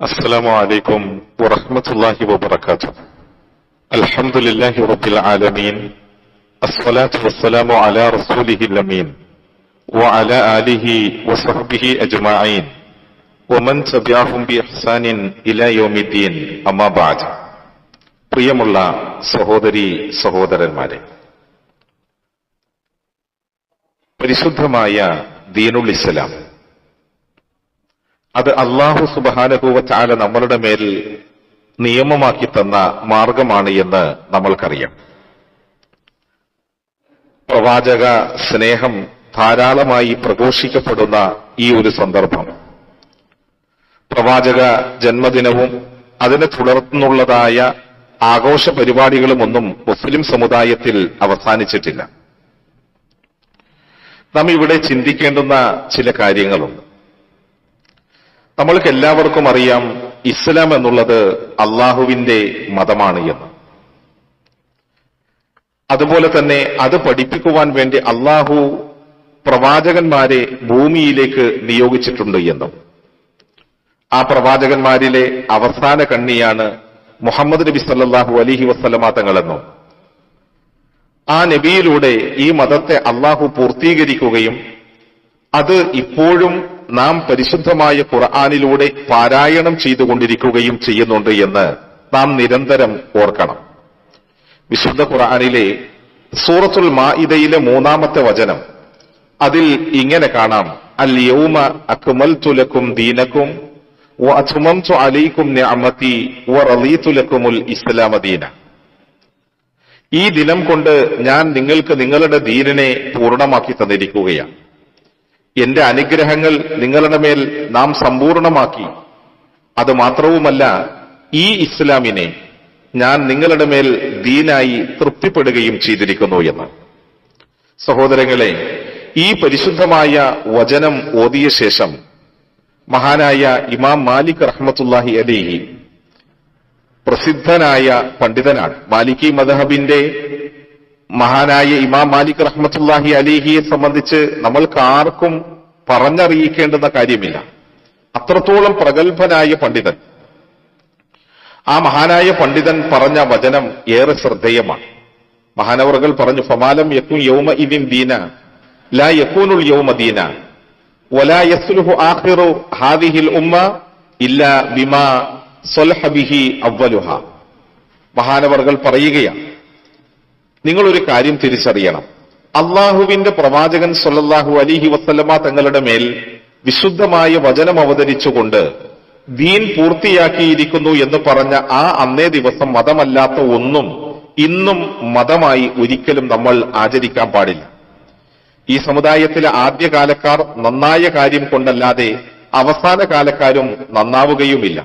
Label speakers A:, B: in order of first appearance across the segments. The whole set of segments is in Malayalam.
A: السلام عليكم ورحمة الله وبركاته الحمد لله رب العالمين الصلاة والسلام على رسوله الأمين وعلى آله وصحبه أجمعين ومن تبعهم بإحسان إلى يوم الدين أما بعد പ്രിയമുള്ള സഹോദരി സഹോദരന്മാരെ പരിശുദ്ധമായ ദീനുൽ ഇസ്ലാം അത് അള്ളാഹു സുബാനഹുവ ചാല നമ്മളുടെ മേൽ നിയമമാക്കി തന്ന മാർഗമാണ് എന്ന് നമ്മൾക്കറിയാം. പ്രവാചക സ്നേഹം ധാരാളമായി പ്രഘോഷിക്കപ്പെടുന്ന ഈ ഒരു സന്ദർഭം. പ്രവാചക ജന്മദിനവും അതിനെ തുടർന്നുള്ളതായ ആഘോഷ പരിപാടികളുമൊന്നും മുസ്ലിം സമുദായത്തിൽ അവസാനിച്ചിട്ടില്ല. നാം ഇവിടെ ചിന്തിക്കേണ്ടുന്ന ചില കാര്യങ്ങളുണ്ട്. നമ്മൾക്ക് എല്ലാവർക്കും അറിയാം ഇസ്ലാം എന്നുള്ളത് അള്ളാഹുവിന്റെ മതമാണ് എന്ന്. അതുപോലെ തന്നെ അത് പഠിപ്പിക്കുവാൻ വേണ്ടി അള്ളാഹു പ്രവാചകന്മാരെ ഭൂമിയിലേക്ക് നിയോഗിച്ചിട്ടുണ്ട് എന്നും. ആ പ്രവാചകന്മാരിലെ അവസാന കണ്ണിയാണ് മുഹമ്മദ് നബി സല്ലാഹു അലിഹി വസ്ലമ തങ്ങളെന്നും. ആ നബിയിലൂടെ ഈ മതത്തെ അള്ളാഹു പൂർത്തീകരിക്കുകയും അത് ഇപ്പോഴും നാം പരിശുദ്ധമായ ഖുർആാനിലൂടെ പാരായണം ചെയ്തുകൊണ്ടിരിക്കുകയും ചെയ്യുന്നുണ്ട് എന്ന് നാം നിരന്തരം ഓർക്കണം. വിശുദ്ധ ഖുർആാനിലെ സൂറത്തുൽ മാഇദയിലെ മൂന്നാമത്തെ വചനം. അതിൽ ഇങ്ങനെ കാണാം. അൽ യൗമ അക്മൽ തുലക്കും ദീനക്കും ഇസ്ലാമദീന ഈ ദിനം കൊണ്ട് ഞാൻ നിങ്ങൾക്ക് നിങ്ങളുടെ ദീനിനെ പൂർണമാക്കി തന്നിരിക്കുകയാണ്. എന്റെ അനുഗ്രഹങ്ങൾ നിങ്ങളുടെ മേൽ നാം സമ്പൂർണമാക്കി. അത് മാത്രവുമല്ല ഈ ഇസ്ലാമിനെ ഞാൻ നിങ്ങളുടെ മേൽ ദീനായി തൃപ്തിപ്പെടുകയും ചെയ്തിരിക്കുന്നു എന്ന്. സഹോദരങ്ങളെ ഈ പരിശുദ്ധമായ വചനം ഓതിയ ശേഷം മഹാനായ ഇമാം മാലിക് റഹ്മത്തുല്ലാഹി അലിഹി പ്രസിദ്ധനായ പണ്ഡിതനാണ്. മാലിക്കി മദഹബിന്റെ മഹാനായ ഇമാം മാലിക് റഹ്മത്തുല്ലാഹി അലിഹിയെ സംബന്ധിച്ച് നമ്മൾക്ക് ആർക്കും പറഞ്ഞറിയിക്കേണ്ടുന്ന കാര്യമില്ല. അത്രത്തോളം പ്രഗത്ഭനായ പണ്ഡിതൻ. ആ മഹാനായ പണ്ഡിതൻ പറഞ്ഞ വചനം ഏറെ ശ്രദ്ധേയമാണ്. മഹാനവറുകൾ പറഞ്ഞു ഫമാലം യക്കും യൗമ ഇതിൻ ദീന ലാ യക്കൂനുൽ യൗമ ദീന വലാ യസ്ലുഹു ആഖിറു ഹാദിഹിൽ ഉമ്മ ഇല്ല ബിമാ സ്വൽഹബിഹി അവലുഹ മഹാനവറുകൾ പറയുകയാണ് നിങ്ങൾ ഒരു കാര്യം തിരിച്ചറിയണം. അള്ളാഹുവിന്റെ പ്രവാചകൻ സൊല്ലാഹു അലിഹി വസ്ലമ തങ്ങളുടെ മേൽ വിശുദ്ധമായ വചനം അവതരിച്ചുകൊണ്ട് ദീൻ പൂർത്തിയാക്കിയിരിക്കുന്നു എന്ന് പറഞ്ഞ ആ അന്നേ ദിവസം മതമല്ലാത്ത ഒന്നും ഇന്നും മതമായി ഒരിക്കലും നമ്മൾ ആചരിക്കാൻ പാടില്ല. ഈ സമുദായത്തിലെ ആദ്യകാലക്കാർ നന്നായ കാര്യം കൊണ്ടല്ലാതെ അവസാന കാലക്കാരും നന്നാവുകയുമില്ല.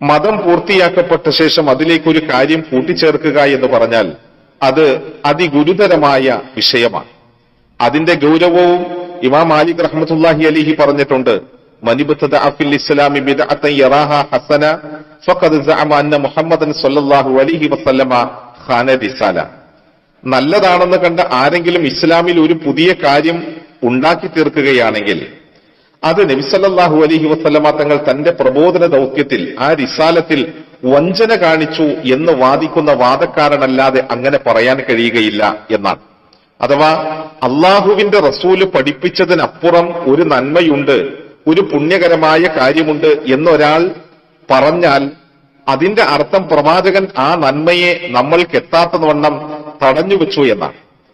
A: മതം പൂർത്തിയാക്കപ്പെട്ട ശേഷം അതിലേക്കൊരു കാര്യം കൂട്ടിച്ചേർക്കുക എന്ന് പറഞ്ഞാൽ അത് അതിഗുരുതരമായ വിഷയമാണ്. അതിന്റെ ഗൗരവവും ഇമാം മാലിക് റഹ്മത്തുല്ലാഹി അലിഹി പറഞ്ഞിട്ടുണ്ട് മനിബത്തത് അഫിൽ ഇസ്ലാമി ബിദ്അത്തൻ യറാഹ ഹസന ഫഖദ് സഅമ അന്ന മുഹമ്മദൻ സല്ലല്ലാഹു അലൈഹി വസല്ലമ ഖാന റിസാല നല്ലതാണെന്ന് കണ്ട ആരെങ്കിലും ഇസ്ലാമിൽ ഒരു പുതിയ കാര്യം ഉണ്ടാക്കി തീർക്കുകയാണെങ്കിൽ അത് നബിസല്ലാഹു അലഹി വസ്ലമ തങ്ങൾ തന്റെ പ്രബോധന ദൗത്യത്തിൽ ആ റിസാലത്തിൽ വഞ്ചന കാണിച്ചു എന്ന് വാദിക്കുന്ന വാദക്കാരനല്ലാതെ അങ്ങനെ പറയാൻ കഴിയുകയില്ല എന്നാണ്. അഥവാ അള്ളാഹുവിന്റെ റസൂൽ പഠിപ്പിച്ചതിനപ്പുറം ഒരു നന്മയുണ്ട് ഒരു പുണ്യകരമായ കാര്യമുണ്ട് എന്നൊരാൾ പറഞ്ഞാൽ അതിന്റെ അർത്ഥം പ്രവാചകൻ ആ നന്മയെ നമ്മൾക്ക് എത്താത്തവണ്ണം തടഞ്ഞു വെച്ചു എന്നാണ്.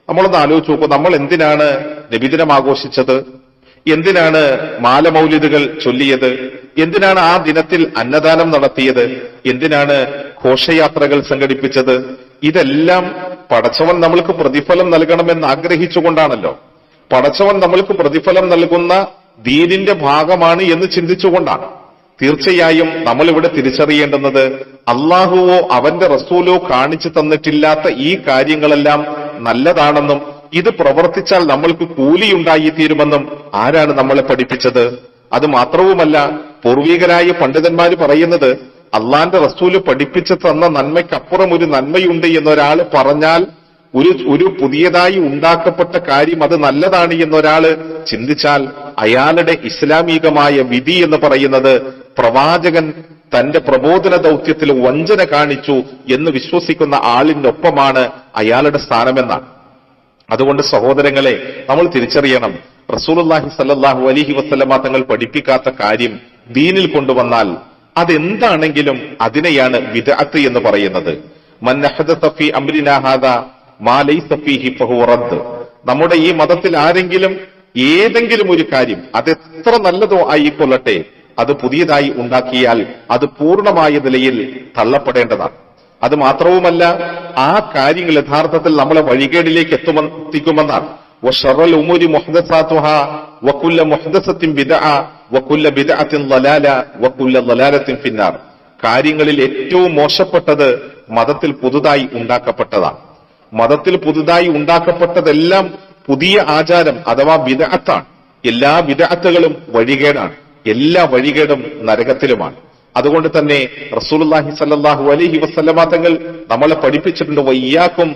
A: നമ്മളൊന്ന് ആലോചിച്ച് നോക്കൂ നമ്മൾ എന്തിനാണ് നബിദിനം ആഘോഷിച്ചത്? എന്തിനാണ് മാലമൗലിദുകൾ ചൊല്ലിയത്? എന്തിനാണ് ആ ദിനത്തിൽ അന്നദാനം നടത്തിയത്? എന്തിനാണ് ഘോഷയാത്രകൾ സംഘടിപ്പിച്ചത്? ഇതെല്ലാം പടച്ചവൻ നമ്മൾക്ക് പ്രതിഫലം നൽകണമെന്ന് ആഗ്രഹിച്ചുകൊണ്ടാണല്ലോ. പടച്ചവൻ നമ്മൾക്ക് പ്രതിഫലം നൽകുന്ന ദീനിന്റെ ഭാഗമാണ് എന്ന് ചിന്തിച്ചുകൊണ്ടാണ്. തീർച്ചയായും നമ്മൾ ഇവിടെ തിരിച്ചറിയേണ്ടുന്നത് അള്ളാഹുവോ അവന്റെ റസൂലോ കാണിച്ചു തന്നിട്ടില്ലാത്ത ഈ കാര്യങ്ങളെല്ലാം നല്ലതാണെന്നും ഇത് പ്രവർത്തിച്ചാൽ നമ്മൾക്ക് കൂലി തീരുമെന്നും ആരാണ് നമ്മളെ പഠിപ്പിച്ചത്? അത് മാത്രവുമല്ല പൂർവികരായ പണ്ഡിതന്മാർ പറയുന്നത് അള്ളാന്റെ റസൂൽ പഠിപ്പിച്ചു തന്ന നന്മയ്ക്കപ്പുറം ഒരു നന്മയുണ്ട് എന്നൊരാൾ പറഞ്ഞാൽ ഒരു ഒരു പുതിയതായി ഉണ്ടാക്കപ്പെട്ട കാര്യം അത് നല്ലതാണ് എന്നൊരാൾ ചിന്തിച്ചാൽ അയാളുടെ ഇസ്ലാമികമായ വിധി എന്ന് പറയുന്നത് പ്രവാചകൻ തന്റെ പ്രബോധന ദൗത്യത്തിൽ വഞ്ചന കാണിച്ചു എന്ന് വിശ്വസിക്കുന്ന ആളിനൊപ്പമാണ് അയാളുടെ സ്ഥാനമെന്നാണ്. അതുകൊണ്ട് സഹോദരങ്ങളെ നമ്മൾ തിരിച്ചറിയണം. റസൂലുള്ളാഹി സല്ലാഹു അലൈഹി വസല്ലമ തങ്ങൾ പഠിപ്പിക്കാത്ത കാര്യം ദീനിൽ കൊണ്ടുവന്നാൽ അതെന്താണെങ്കിലും അതിനെയാണ് വിദഅത്ത് എന്ന് പറയുന്നത്. നമ്മുടെ ഈ മതത്തിൽ ആരെങ്കിലും ഏതെങ്കിലും ഒരു കാര്യം അതെത്ര നല്ലതോ ആയിക്കൊള്ളട്ടെ അത് പുതിയതായി ഉണ്ടാക്കിയാൽ അത് പൂർണമായ നിലയിൽ തള്ളപ്പെടേണ്ടതാണ്. അത് മാത്രവുമല്ല ആ കാര്യങ്ങൾ യഥാർത്ഥത്തിൽ നമ്മളെ വഴികേടിലേക്ക് എത്തുമെത്തിക്കുമെന്നാണ് وشر الأمور محدثاتها وكل محدثة بدعة وكل بدعة ضلالة وكل ضلالة في النار കാര്യങ്ങളിൽ ഏറ്റവും മോശപ്പെട്ടത് മതത്തിൽ പുതുതായി ഉണ്ടാക്കപ്പെട്ടതാണ് മതത്തിൽ പുതുതായി ഉണ്ടാക്കപ്പെട്ടതെല്ലാം പുതിയ ആചാരം അഥവാ വിദഅത്താണ് എല്ലാ വിദഅത്തുകളും വഴികേടാണ് എല്ലാ വഴികേടും നരകത്തിലുമാണ് അതുകൊണ്ട് തന്നെ റസൂലുള്ളാഹി സല്ലാഹു അലൈഹി വസല്ലമ തങ്ങൾ നമ്മളെ പഠിപ്പിച്ചിട്ടുണ്ട് വയ്യാക്കും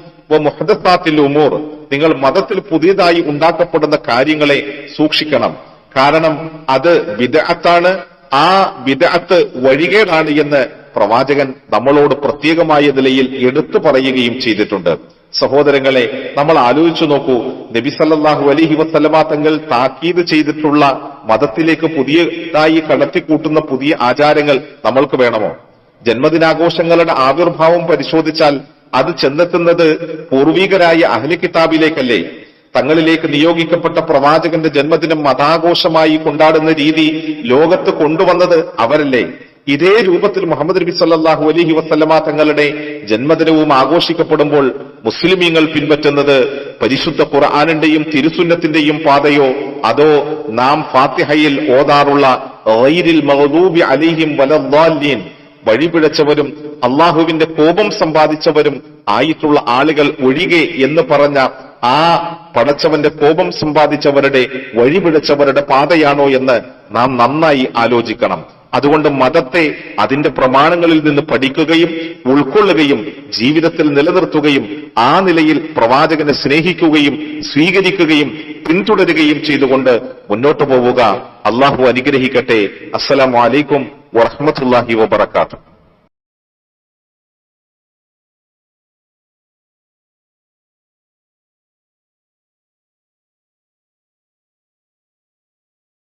A: ഉമൂർ. നിങ്ങൾ മതത്തിൽ പുതിയതായി ഉണ്ടാക്കപ്പെടുന്ന കാര്യങ്ങളെ സൂക്ഷിക്കണം. കാരണം അത് വിദഗത്താണ് ആ വിദഗത്ത് വഴികേടാണ് എന്ന് പ്രവാചകൻ നമ്മളോട് പ്രത്യേകമായ നിലയിൽ എടുത്തു പറയുകയും ചെയ്തിട്ടുണ്ട്. സഹോദരങ്ങളെ നമ്മൾ ആലോചിച്ചു നോക്കൂ. നബി സല്ലല്ലാഹു അലൈഹി വസല്ലമ തങ്ങൾ താക്കീത് ചെയ്തിട്ടുള്ള മതത്തിലേക്ക് പുതിയതായി കടത്തിക്കൂട്ടുന്ന പുതിയ ആചാരങ്ങൾ നമ്മൾക്ക് വേണമോ? ജന്മദിനാഘോഷങ്ങളുടെ ആവിർഭാവം പരിശോധിച്ചാൽ അത് ചെന്നെത്തുന്നത് പൂർവികരായ അഹ്ലി കിതാബിലേക്കല്ലേ? തങ്ങളിലേക്ക് നിയോഗിക്കപ്പെട്ട പ്രവാചകന്റെ ജന്മദിനം മതാഘോഷമായി കൊണ്ടാടുന്ന രീതി ലോകത്ത് കൊണ്ടുവന്നത് അവരല്ലേ? ഇതേ രൂപത്തിൽ മുഹമ്മദ് നബി സല്ലാഹു അലഹി വസല്ലമ തങ്ങളുടെ ജന്മദിനവും ആഘോഷിക്കപ്പെടുമ്പോൾ മുസ്ലിമീങ്ങൾ പിൻപറ്റുന്നത് പരിശുദ്ധ ഖുർആാനിന്റെയും തിരുസുന്നത്തിന്റെയും പാതയോ അതോ നാം ഫാത്തിഹയിൽ ഓതാറുള്ള അലൈഹിം വലദ്ദാലീൻ വഴിപിഴച്ചവരും അള്ളാഹുവിന്റെ കോപം സമ്പാദിച്ചവരും ആയിട്ടുള്ള ആളുകൾ ഒഴികെ എന്ന് പറഞ്ഞ ആ പടച്ചവന്റെ കോപം സമ്പാദിച്ചവരുടെ വഴിപിഴച്ചവരുടെ പാതയാണോ എന്ന് നാം നന്നായി ആലോചിക്കണം. അതുകൊണ്ട് മതത്തെ അതിന്റെ പ്രമാണങ്ങളിൽ നിന്ന് പഠിക്കുകയും ഉൾക്കൊള്ളുകയും ജീവിതത്തിൽ നിലനിർത്തുകയും ആ നിലയിൽ പ്രവാചകനെ സ്നേഹിക്കുകയും സ്വീകരിക്കുകയും പിന്തുടരുകയും ചെയ്തുകൊണ്ട് മുന്നോട്ട് പോവുക. അള്ളാഹു അനുഗ്രഹിക്കട്ടെ. അസ്സലാമു അലൈക്കും വറഹ്മത്തുള്ളാഹി വബറകാതുഹു.